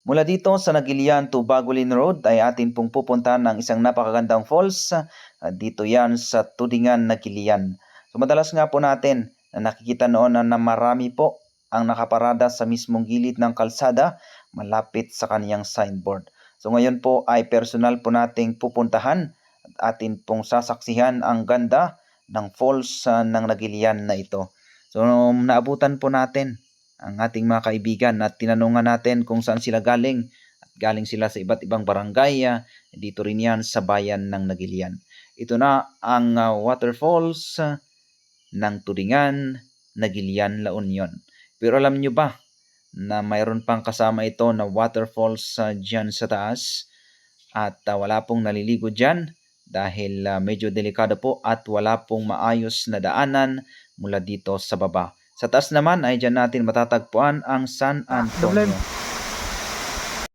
Mula dito sa Nagilian to Bagulin Road ay atin pong pupuntahan ng isang napakagandang falls. Dito yan sa Tudingan, Nagilian. So madalas nga po natin na nakikita noon na, na marami po ang nakaparada sa mismong gilid ng kalsada malapit sa kaniyang signboard. So ngayon po ay personal po nating pupuntahan at atin pong sasaksihan ang ganda ng falls ah, ng Nagilian na ito. So naabutan po natin ang ating mga kaibigan at tinanungan natin kung saan sila galing at galing sila sa iba't ibang barangay ah, dito rin yan sa bayan ng Nagilian. Ito na ang ah, waterfalls ah, ng Turingan, Nagilian, La Union. Pero alam nyo ba na mayroon pang kasama ito na waterfalls sa dyan sa taas at ah, wala pong naliligo dyan dahil ah, medyo delikado po at wala pong maayos na daanan mula dito sa baba. Sa taas naman ay dyan natin matatagpuan ang San Antonio.